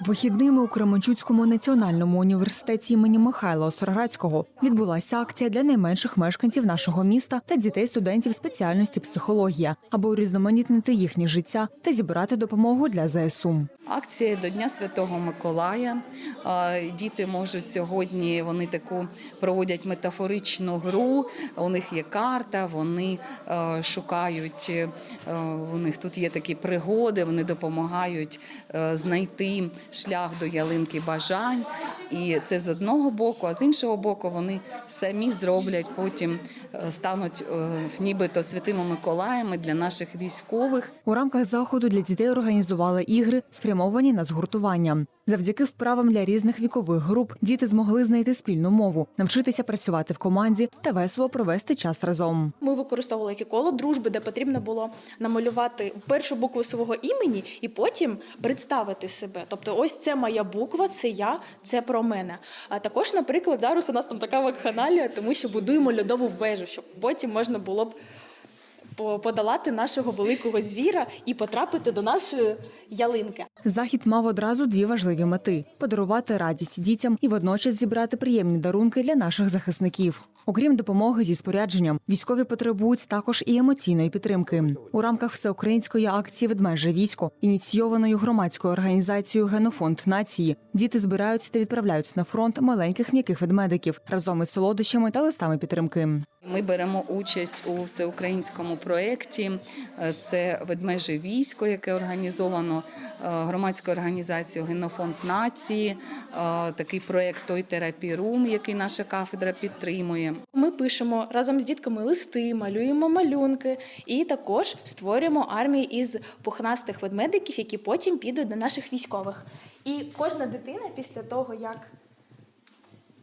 Вихідними у Кременчуцькому національному університеті імені Михайла Остроградського відбулася акція для найменших мешканців нашого міста та дітей студентів спеціальності психологія, аби урізноманітнити їхнє життя та зібрати допомогу для ЗСУ. Акція до Дня Святого Миколая. Діти можуть сьогодні вони таку проводять метафоричну гру. У них є карта, вони шукають. У них тут є такі пригоди. Вони допомагають знайти шлях до ялинки бажань. І це з одного боку, а з іншого боку, вони самі зроблять потім е, стануть е, нібито святими Миколаями для наших військових. У рамках заходу для дітей організували ігри, спрямовані на згуртування. Завдяки вправам для різних вікових груп діти змогли знайти спільну мову, навчитися працювати в команді та весело провести час разом. Ми використовували коло дружби, де потрібно було намалювати першу букву свого імені і потім представити себе. Тобто, ось це моя буква, це я, це про мене. А також, наприклад, зараз у нас там така вакханалія, тому що будуємо льодову вежу, щоб потім можна було б подолати нашого великого звіра і потрапити до нашої ялинки. Захід мав одразу дві важливі мети: подарувати радість дітям і водночас зібрати приємні дарунки для наших захисників. Окрім допомоги зі спорядженням, військові потребують також і емоційної підтримки. У рамках всеукраїнської акції Ведмеже військо, ініційованою громадською організацією Генофонд нації, діти збираються та відправляють на фронт маленьких м'яких ведмедиків разом із солодощами та листами підтримки. Ми беремо участь у всеукраїнському проєкті. Е, Це ведмеже військо, яке організовано е, громадською організацією Генофонд нації. Е, Такий проєкт Той терапі який наша кафедра підтримує. Ми пишемо разом з дітками листи, малюємо малюнки і також створюємо армію із пухнастих ведмедиків, які потім підуть до наших військових. І кожна дитина після того, як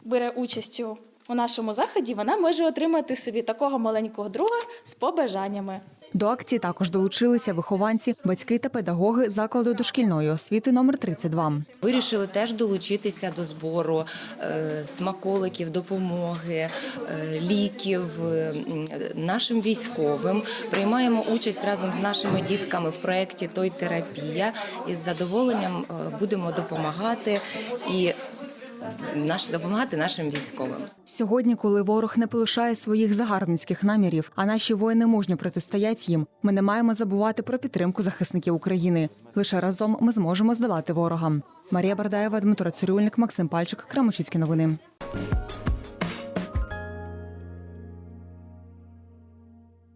бере участь у- у нашому заході, вона може отримати собі такого маленького друга з побажаннями. До акції також долучилися вихованці, батьки та педагоги закладу дошкільної освіти номер 32. Вирішили теж долучитися до збору е, смаколиків, допомоги, е, ліків е, нашим військовим. Приймаємо участь разом з нашими дітками в проєкті Той терапія і з задоволенням будемо допомагати і наш допомагати нашим військовим. Сьогодні, коли ворог не полишає своїх загарбницьких намірів, а наші воїни мужньо протистоять їм, ми не маємо забувати про підтримку захисників України. Лише разом ми зможемо здолати ворога. Марія Бардаєва, Дмитро Цирюльник, Максим Пальчик, Крамочицькі новини.